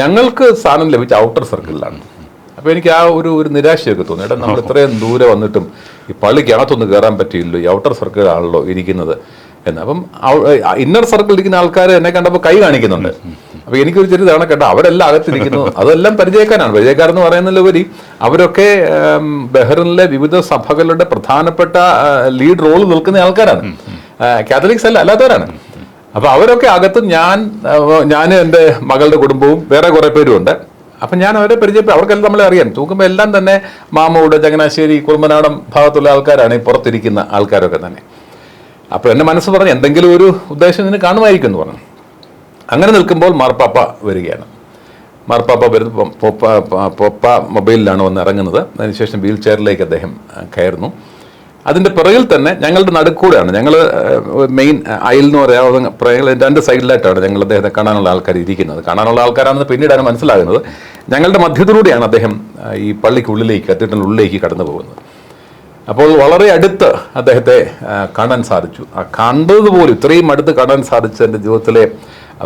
ഞങ്ങൾക്ക് സ്ഥാനം ലഭിച്ച ഔട്ടർ സർക്കിളിലാണ്. അപ്പോൾ എനിക്ക് ആ ഒരു ഒരു നിരാശയൊക്കെ തോന്നി. എടാ നമ്മൾ ഇത്രയും ദൂരെ വന്നിട്ടും ഈ പള്ളിക്കകത്തൊന്നും കയറാൻ പറ്റിയില്ലോ ഈ ഔട്ടർ സർക്കിളാണല്ലോ ഇരിക്കുന്നത് എന്ന്. അപ്പം ഇന്നർ സർക്കിൾ ഇരിക്കുന്ന ആൾക്കാർ എന്നെ കണ്ടപ്പോൾ കൈ കാണിക്കുന്നുണ്ട്. അപ്പോൾ എനിക്കൊരു ചെറിയ തവണ കേട്ടോ അവരെല്ലാം അകത്തിരിക്കുന്നു. അതെല്ലാം പരിചയക്കാരാണ്. പരിചയക്കാരെന്ന് പറയുന്നതിലുപരി അവരൊക്കെ ബഹ്റിനിലെ വിവിധ സഭകളുടെ പ്രധാനപ്പെട്ട ലീഡ് റോൾ നിൽക്കുന്ന ആൾക്കാരാണ്. കാത്തലിക്സ് അല്ല അല്ലാത്തവരാണ്. അപ്പൊ അവരൊക്കെ അകത്ത് ഞാൻ ഞാൻ എന്റെ മകളുടെ കുടുംബവും വേറെ കുറെ പേരും ഉണ്ട്. അപ്പം ഞാൻ അവരെ പരിചയപ്പെട്ടു അവർക്കെല്ലാം നമ്മളെ അറിയാം. തൂക്കുമ്പോൾ എല്ലാം തന്നെ മാമൂട് ചങ്ങനാശ്ശേരി കുറുമ്പനാടം ഭാഗത്തുള്ള ആൾക്കാരാണ് ഈ പുറത്തിരിക്കുന്ന ആൾക്കാരൊക്കെ തന്നെ. അപ്പോൾ എന്റെ മനസ്സ് പറഞ്ഞു എന്തെങ്കിലും ഒരു ഉദ്ദേശം ഇതിന് കാണുമായിരിക്കും എന്ന് പറഞ്ഞു. അങ്ങനെ നിൽക്കുമ്പോൾ മാർപ്പാപ്പ വരികയാണ്. മാർപ്പാപ്പ വരുന്ന പൊപ്പ പൊപ്പ മൊബൈലിലാണ് വന്ന് ഇറങ്ങുന്നത്. അതിനുശേഷം വീൽ ചെയറിലേക്ക് അദ്ദേഹം കയറുന്നു. അതിന്റെ പിറകിൽ തന്നെ ഞങ്ങളുടെ നടുക്കൂടെയാണ്. ഞങ്ങൾ മെയിൻ അയൽ എന്ന് പറയാവുന്ന പിറകിൽ രണ്ട് സൈഡിലായിട്ടാണ് ഞങ്ങൾ അദ്ദേഹത്തെ കാണാനുള്ള ആൾക്കാർ ഇരിക്കുന്നത്. കാണാനുള്ള ആൾക്കാരാണെന്ന് പിന്നീടാണ് മനസ്സിലാകുന്നത്. ഞങ്ങളുടെ മധ്യത്തിലൂടെയാണ് അദ്ദേഹം ഈ പള്ളിക്കുള്ളിലേക്ക് ഉള്ളിലേക്ക് കടന്നു പോകുന്നത്. അപ്പോൾ വളരെ അടുത്ത് അദ്ദേഹത്തെ കാണാൻ സാധിച്ചു. ആ കണ്ടതുപോലും ഇത്രയും അടുത്ത് കാണാൻ സാധിച്ച എന്റെ ജീവിതത്തിലെ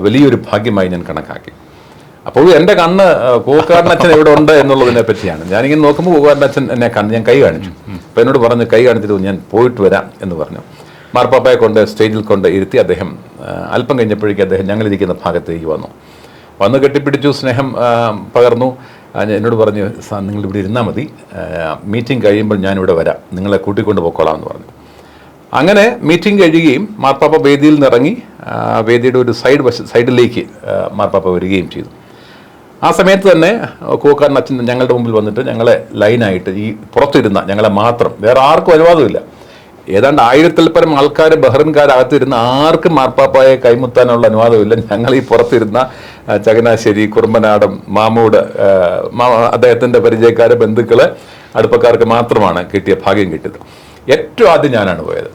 വലിയൊരു ഭാഗ്യമായി ഞാൻ കണക്കാക്കി. അപ്പോഴും എന്റെ കണ്ണ് കൂക്കാരൻ അച്ഛൻ എവിടെ ഉണ്ട് എന്നുള്ളതിനെ പറ്റിയാണ്. ഞാനിങ്ങനെ നോക്കുമ്പോൾ കൂക്കാരൻ അച്ഛൻ എന്നെ കണ്ട് ഞാൻ കൈ കാണിച്ചു. അപ്പോൾ എന്നോട് പറഞ്ഞ് കൈ കാണിച്ചിട്ട് ഞാൻ പോയിട്ട് വരാം എന്ന് പറഞ്ഞു. മാർപ്പാപ്പയെ കൊണ്ട് സ്റ്റേജിൽ കൊണ്ട് ഇരുത്തി അദ്ദേഹം അല്പം കഴിഞ്ഞപ്പോഴേക്കും അദ്ദേഹം ഞങ്ങളിരിക്കുന്ന ഭാഗത്തേക്ക് വന്നു. വന്ന് കെട്ടിപ്പിടിച്ചു സ്നേഹം പകർന്നു. എന്നോട് പറഞ്ഞു "സാർ, നിങ്ങൾ ഇവിടെ ഇരുന്നാൽ മതി. മീറ്റിംഗ് കഴിയുമ്പോൾ ഞാനിവിടെ വരാം. നിങ്ങളെ കൂട്ടിക്കൊണ്ട് പോയിക്കോളാം എന്ന് പറഞ്ഞു. അങ്ങനെ മീറ്റിംഗ് കഴിയുകയും മാർപ്പാപ്പ വേദിയിൽ നിന്ന് ഇറങ്ങി വേദിയുടെ ഒരു സൈഡ് വശ സൈഡിലേക്ക് മാർപ്പാപ്പ വരികയും ചെയ്തു. ആ സമയത്ത് തന്നെ കൂക്കാരൻ അച്ഛൻ ഞങ്ങളുടെ മുമ്പിൽ വന്നിട്ട് ഞങ്ങളെ ലൈനായിട്ട് ഈ പുറത്തിരുന്ന ഞങ്ങളെ മാത്രം വേറെ ആർക്കും അനുവാദമില്ല. ഏതാണ്ട് ആയിരത്തിൽ പരം ആൾക്കാർ ബഹ്റിൻകാരകത്തിരുന്ന ആർക്കും മാർപ്പാപ്പായെ കൈമുത്താനുള്ള അനുവാദമില്ല. ഞങ്ങൾ ഈ പുറത്തിരുന്ന ചങ്ങനാശ്ശേരി കുറുമ്പനാടം മാമൂട് അദ്ദേഹത്തിന്റെ പരിചയക്കാരെ ബന്ധുക്കൾ അടുപ്പക്കാർക്ക് മാത്രമാണ് കിട്ടിയ ഭാഗ്യം കിട്ടിയത്. ഏറ്റവും ആദ്യം ഞാനാണ് പോയത്.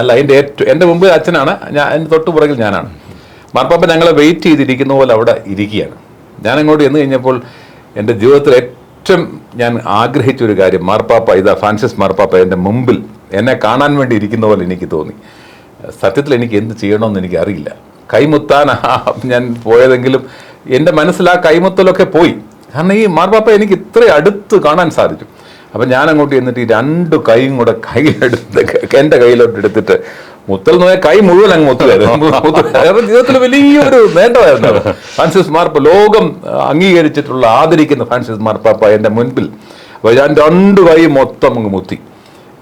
അല്ല എന്റെ ഏറ്റവും എന്റെ മുമ്പ് അച്ഛനാണ് ഞാൻ എന്റെ തൊട്ട് പുറകിൽ ഞാനാണ്. മാർപ്പാപ്പ ഞങ്ങളെ വെയിറ്റ് ചെയ്തിരിക്കുന്ന പോലെ അവിടെ ഇരിക്കുകയാണ്. ഞാൻ അങ്ങോട്ട് ചെന്ന് കഴിഞ്ഞപ്പോൾ എന്റെ ജീവിതത്തിൽ ഏറ്റവും ഞാൻ ആഗ്രഹിച്ച ഒരു കാര്യം മാർപ്പാപ്പ ഇതാ ഫ്രാൻസിസ് മാർപ്പാപ്പ എന്റെ മുമ്പിൽ എന്നെ കാണാൻ വേണ്ടി ഇരിക്കുന്ന പോലെ എനിക്ക് തോന്നി. സത്യത്തിൽ എനിക്ക് എന്ത് ചെയ്യണമെന്ന് എനിക്ക് അറിയില്ല. കൈമുത്താൻ ഞാൻ പോയതെങ്കിലും എന്റെ മനസ്സിൽ ആ കൈമുത്തലൊക്കെ പോയി. കാരണം ഈ മാർപ്പാപ്പ എനിക്ക് ഇത്ര അടുത്ത് കാണാൻ സാധിച്ചു. അപ്പം ഞാൻ അങ്ങോട്ട് ചെന്നിട്ട് ഈ രണ്ട് കൈയും കൂടെ കയ്യിലെടുത്ത് എന്റെ കയ്യിലോട്ട് എടുത്തിട്ട് മുത്തൽ എന്ന് പറഞ്ഞാൽ കൈ മുഴുവൻ അങ്ങ് മുത്തലായിരുന്നു. ജീവിതത്തിൽ വലിയൊരു നേട്ടമായിരുന്നു. ഫ്രാൻസിസ് മാർപ്പ ലോകം അംഗീകരിച്ചിട്ടുള്ള ആദരിക്കുന്ന ഫ്രാൻസിസ് മാർപ്പാപ്പ എന്റെ മുൻപിൽ. അപ്പോൾ ഞാൻ രണ്ട് കൈ മൊത്തം അങ്ങ് മുത്തി.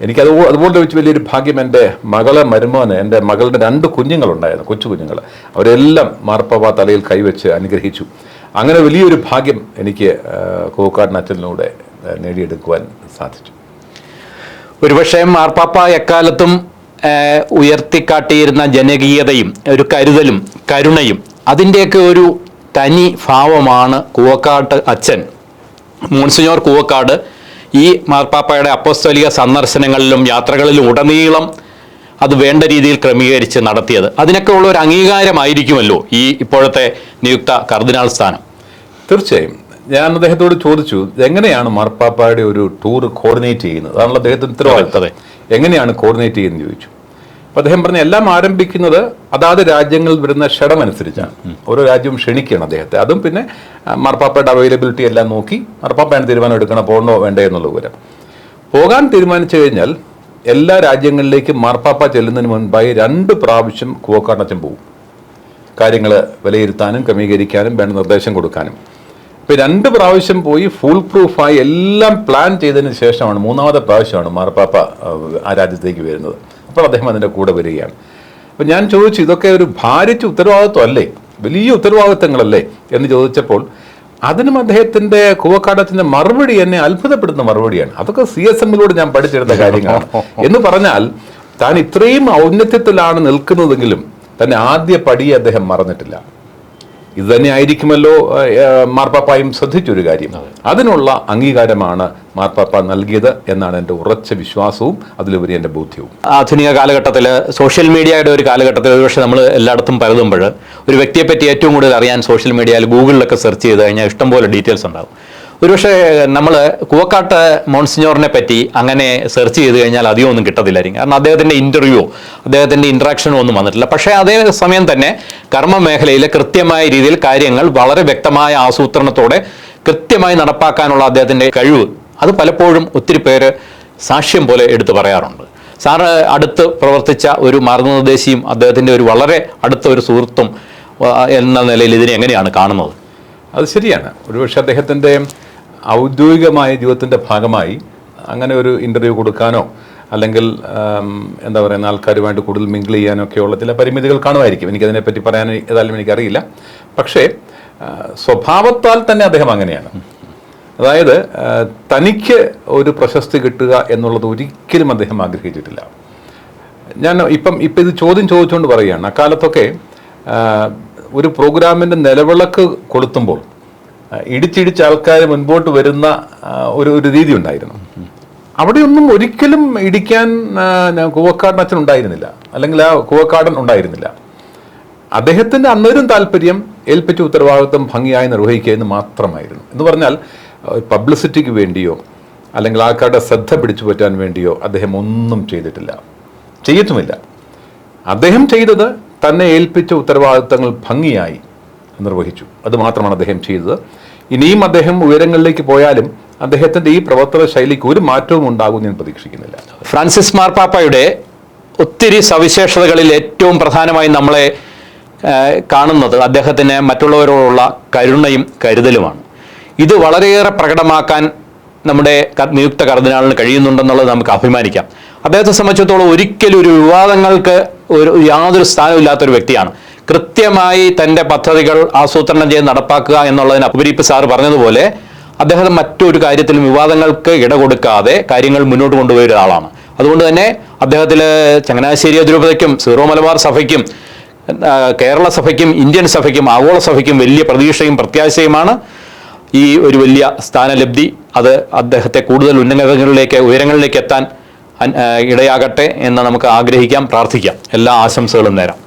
എനിക്ക് അത് അതുപോലെ വെച്ച് വലിയൊരു ഭാഗ്യം എന്റെ മകളെ മരുമോന് എന്റെ മകളുടെ രണ്ട് കുഞ്ഞുങ്ങളുണ്ടായിരുന്നു കൊച്ചു കുഞ്ഞുങ്ങൾ അവരെല്ലാം മാർപ്പാപ്പ തലയിൽ കൈവച്ച് അനുഗ്രഹിച്ചു. അങ്ങനെ വലിയൊരു ഭാഗ്യം എനിക്ക് കൂക്കാടിന് അച്ഛനിലൂടെ നേടിയെടുക്കുവാൻ സാധിച്ചു. ഒരുപക്ഷെ മാർപ്പാപ്പ എക്കാലത്തും ഉയർത്തിക്കാട്ടിയിരുന്ന ജനകീയതയും ഒരു കരുതലും കരുണയും അതിന്റെയൊക്കെ ഒരു തനി ഭാവമാണ് കൂവക്കാട്ട് അച്ഛൻ. മോൺസിഞ്ഞോർ കൂവക്കാട് ഈ മാർപ്പാപ്പയുടെ അപ്പോസ്തോലിക സന്ദർശനങ്ങളിലും യാത്രകളിലും ഉടനീളം അത് വേണ്ട രീതിയിൽ ക്രമീകരിച്ച് നടത്തിയത്. അതിനൊക്കെ ഉള്ള ഒരു അംഗീകാരമായിരിക്കുമല്ലോ ഈ ഇപ്പോഴത്തെ നിയുക്ത കർദിനാൾ സ്ഥാനം. തീർച്ചയായും. ഞാൻ അദ്ദേഹത്തോട് ചോദിച്ചു എങ്ങനെയാണ് മാർപ്പാപ്പയുടെ ഒരു ടൂർ കോർഡിനേറ്റ് ചെയ്യുന്നത്? അതാണല്ലോ അദ്ദേഹത്തിന് ഉത്തരവാദിത്തം. അതെ. എങ്ങനെയാണ് കോർഡിനേറ്റ് ചെയ്യുന്നത്? ചോദിച്ചു. അപ്പൊ അദ്ദേഹം പറഞ്ഞു എല്ലാം ആരംഭിക്കുന്നത് അതാത് രാജ്യങ്ങളിൽ വരുന്ന ക്ഷണമനുസരിച്ചാണ് ഓരോ രാജ്യവും ക്ഷണിക്കുകയാണ് അദ്ദേഹത്തെ. അതും പിന്നെ മാർപ്പാപ്പയുടെ അവൈലബിലിറ്റി എല്ലാം നോക്കി മാർപ്പാപ്പയാണ് തീരുമാനം എടുക്കണം പോകണോ വേണ്ടേ എന്നുള്ള വിവരം. പോകാൻ തീരുമാനിച്ചു കഴിഞ്ഞാൽ എല്ലാ രാജ്യങ്ങളിലേക്കും മാർപ്പാപ്പ ചെല്ലുന്നതിന് മുൻപായി രണ്ട് പ്രാവശ്യം കുവക്കാട്ടച്ചൻ പോകും കാര്യങ്ങൾ വിലയിരുത്താനും ക്രമീകരിക്കാനും വേണ്ട നിർദ്ദേശം കൊടുക്കാനും. ഇപ്പം രണ്ട് പ്രാവശ്യം പോയി ഫുൾ പ്രൂഫായി എല്ലാം പ്ലാൻ ചെയ്തതിന് ശേഷമാണ് മൂന്നാമത്തെ പ്രാവശ്യമാണ് മാർപ്പാപ്പ ആ, രാജ്യത്തേക്ക് വരുന്നത്. അപ്പോൾ അദ്ദേഹം അതിന്റെ കൂടെ വരികയാണ്. അപ്പം ഞാൻ ചോദിച്ചു ഇതൊക്കെ ഒരു ഭാരിച്ച ഉത്തരവാദിത്വം അല്ലേ വലിയ ഉത്തരവാദിത്തങ്ങളല്ലേ? എന്ന് ചോദിച്ചപ്പോൾ അതിനും അദ്ദേഹത്തിന്റെ കുവക്കാടത്തിന്റെ മറുപടി എന്നെ അത്ഭുതപ്പെടുന്ന മറുപടിയാണ്. അതൊക്കെ സി എസ് എമ്മിലൂടെ ഞാൻ പഠിച്ചെടുത്ത കാര്യങ്ങളാണ്. എന്ന് പറഞ്ഞാൽ താൻ ഇത്രയും ഔന്നത്യത്തിലാണ് നിൽക്കുന്നതെങ്കിലും തന്നെ ആദ്യ പടിയെ അദ്ദേഹം മറന്നിട്ടില്ല. ഇത് തന്നെ ആയിരിക്കുമല്ലോ ഏഹ്, ഏഹ്, മാർപ്പാപ്പായും ശ്രദ്ധിച്ചൊരു കാര്യം. അതിനുള്ള അംഗീകാരമാണ് മാർപ്പാപ്പ നൽകിയത് എന്നാണ് എന്റെ ഉറച്ച വിശ്വാസവും അതിലുപരി എന്റെ ബോധ്യവും. ആധുനിക കാലഘട്ടത്തിൽ സോഷ്യൽ മീഡിയയുടെ ഒരു കാലഘട്ടത്തിൽ ഒരുപക്ഷെ നമ്മൾ എല്ലായിടത്തും പരതുമ്പോൾ ഒരു വ്യക്തിയെപ്പറ്റി ഏറ്റവും കൂടുതൽ അറിയാൻ സോഷ്യൽ മീഡിയയിൽ ഗൂഗിളിലൊക്കെ സെർച്ച് ചെയ്ത് കഴിഞ്ഞാൽ ഇഷ്ടംപോലെ ഡീറ്റെയിൽസ് ഉണ്ടാവും ഒരുപക്ഷെ നമ്മൾ കുവക്കാട്ട് മോൺസിഞ്ഞോറിനെ പറ്റി അങ്ങനെ സെർച്ച് ചെയ്ത് കഴിഞ്ഞാൽ അധികം ഒന്നും കിട്ടത്തില്ലായിരിക്കും. കാരണം അദ്ദേഹത്തിന്റെ ഇന്റർവ്യൂവോ അദ്ദേഹത്തിന്റെ ഇൻട്രാക്ഷനോ ഒന്നും വന്നിട്ടില്ല. പക്ഷേ അതേ സമയം തന്നെ കർമ്മ മേഖലയിലെ കൃത്യമായ രീതിയിൽ കാര്യങ്ങൾ വളരെ വ്യക്തമായ ആസൂത്രണത്തോടെ കൃത്യമായി നടപ്പാക്കാനുള്ള അദ്ദേഹത്തിന്റെ കഴിവ്. അത് പലപ്പോഴും ഒത്തിരി പേര് സാക്ഷ്യം പോലെ എടുത്തു പറയാറുണ്ട്. സാറ് അടുത്ത് പ്രവർത്തിച്ച ഒരു മാർഗനിർദ്ദേശിയും അദ്ദേഹത്തിന്റെ ഒരു വളരെ അടുത്ത ഒരു സുഹൃത്തും എന്ന നിലയിൽ ഇതിനെ എങ്ങനെയാണ് കാണുന്നത്? അത് ശരിയാണ്. ഒരുപക്ഷെ അദ്ദേഹത്തിന്റെ ഔദ്യോഗികമായ ജീവിതത്തിന്റെ ഭാഗമായി അങ്ങനെ ഒരു ഇന്റർവ്യൂ കൊടുക്കാനോ അല്ലെങ്കിൽ എന്താ പറയുന്ന ആൾക്കാരുമായിട്ട് കൂടുതൽ മിങ്കിൾ ചെയ്യാനോ ഒക്കെയുള്ള ചില പരിമിതികൾ കാണുമായിരിക്കും. എനിക്കതിനെപ്പറ്റി പറയാൻ ഏതായാലും എനിക്കറിയില്ല. പക്ഷേ സ്വഭാവത്താൽ തന്നെ അദ്ദേഹം അങ്ങനെയാണ്. അതായത് തനിക്ക് ഒരു പ്രശസ്തി കിട്ടുക എന്നുള്ളത് ഒരിക്കലും അദ്ദേഹം ആഗ്രഹിച്ചിട്ടില്ല. ഞാൻ ഇപ്പം ഇപ്പം ഇത് ചോദ്യം ചോദിച്ചുകൊണ്ട് പറയുകയാണ്. അക്കാലത്തൊക്കെ ഒരു പ്രോഗ്രാമിന്റെ നിലവിളക്ക് കൊളുത്തുമ്പോൾ ഇടിച്ചിടിച്ച് ആൾക്കാർ മുൻപോട്ട് വരുന്ന ഒരു ഒരു രീതി ഉണ്ടായിരുന്നു. അവിടെയൊന്നും ഒരിക്കലും ഇടിക്കാൻ കുവക്കാടൻ അച്ഛൻ ഉണ്ടായിരുന്നില്ല. അല്ലെങ്കിൽ ആ കൂവക്കാടൻ ഉണ്ടായിരുന്നില്ല. അദ്ദേഹത്തിന്റെ അന്നേരം താല്പര്യം ഏൽപ്പിച്ച ഉത്തരവാദിത്വം ഭംഗിയായി നിർവഹിക്കുക എന്ന് മാത്രമായിരുന്നു. എന്ന് പറഞ്ഞാൽ പബ്ലിസിറ്റിക്ക് വേണ്ടിയോ അല്ലെങ്കിൽ ആൾക്കാരുടെ ശ്രദ്ധ പിടിച്ചു പറ്റാൻ വേണ്ടിയോ അദ്ദേഹം ഒന്നും ചെയ്തിട്ടില്ല. ചെയ്തിട്ടുമില്ല അദ്ദേഹം ചെയ്തത് തന്നെ ഏൽപ്പിച്ച ഉത്തരവാദിത്തങ്ങൾ ഭംഗിയായി നിർവഹിച്ചു. അതുമാത്രമാണ് അദ്ദേഹം ചെയ്തത്. ഇനിയും അദ്ദേഹം ഉയരങ്ങളിലേക്ക് പോയാലും അദ്ദേഹത്തിന്റെ ഈ പ്രവർത്തന ശൈലിക്ക് ഒരു മാറ്റവും ഉണ്ടാകും ഞാൻ പ്രതീക്ഷിക്കുന്നില്ല. ഫ്രാൻസിസ് മാർപ്പാപ്പയുടെ ഒത്തിരി സവിശേഷതകളിൽ ഏറ്റവും പ്രധാനമായി നമ്മളെ കാണുന്നത് അദ്ദേഹത്തിന് മറ്റുള്ളവരോടുള്ള കരുണയും കരുതലുമാണ്. ഇത് വളരെയേറെ പ്രകടമാക്കാൻ നമ്മുടെ നിയുക്ത കർദിനാളിന് കഴിയുന്നുണ്ടെന്നുള്ളത് നമുക്ക് അഭിമാനിക്കാം. അദ്ദേഹത്തെ സംബന്ധിച്ചിടത്തോളം ഒരിക്കലും ഒരു വിവാദങ്ങൾക്ക് ഒരു യാതൊരു സ്ഥാനമില്ലാത്തൊരു വ്യക്തിയാണ്. കൃത്യമായി തന്റെ പദ്ധതികൾ ആസൂത്രണം ചെയ്ത് നടപ്പാക്കുക എന്നുള്ളതിന് അപരീപ്പ് സാർ പറഞ്ഞതുപോലെ അദ്ദേഹം മറ്റൊരു കാര്യത്തിലും വിവാദങ്ങൾക്ക് ഇട കൊടുക്കാതെ കാര്യങ്ങൾ മുന്നോട്ട് കൊണ്ടുപോയ ഒരാളാണ്. അതുകൊണ്ട് തന്നെ അദ്ദേഹത്തിൽ ചങ്ങനാശ്ശേരി അതിരൂപതയ്ക്കും സീറോ മലബാർ സഭയ്ക്കും കേരള സഭയ്ക്കും ഇന്ത്യൻ സഭയ്ക്കും ആഗോള സഭയ്ക്കും വലിയ പ്രതീക്ഷയും പ്രത്യാശയുമാണ് ഈ ഒരു വലിയ സ്ഥാനലബ്ധി. അത് അദ്ദേഹത്തെ കൂടുതൽ ഉന്നതങ്ങളിലേക്ക് ഉയരങ്ങളിലേക്ക് എത്താൻ ഇടയാകട്ടെ എന്ന് നമുക്ക് ആഗ്രഹിക്കാം പ്രാർത്ഥിക്കാം. എല്ലാ ആശംസകളും നേരാം.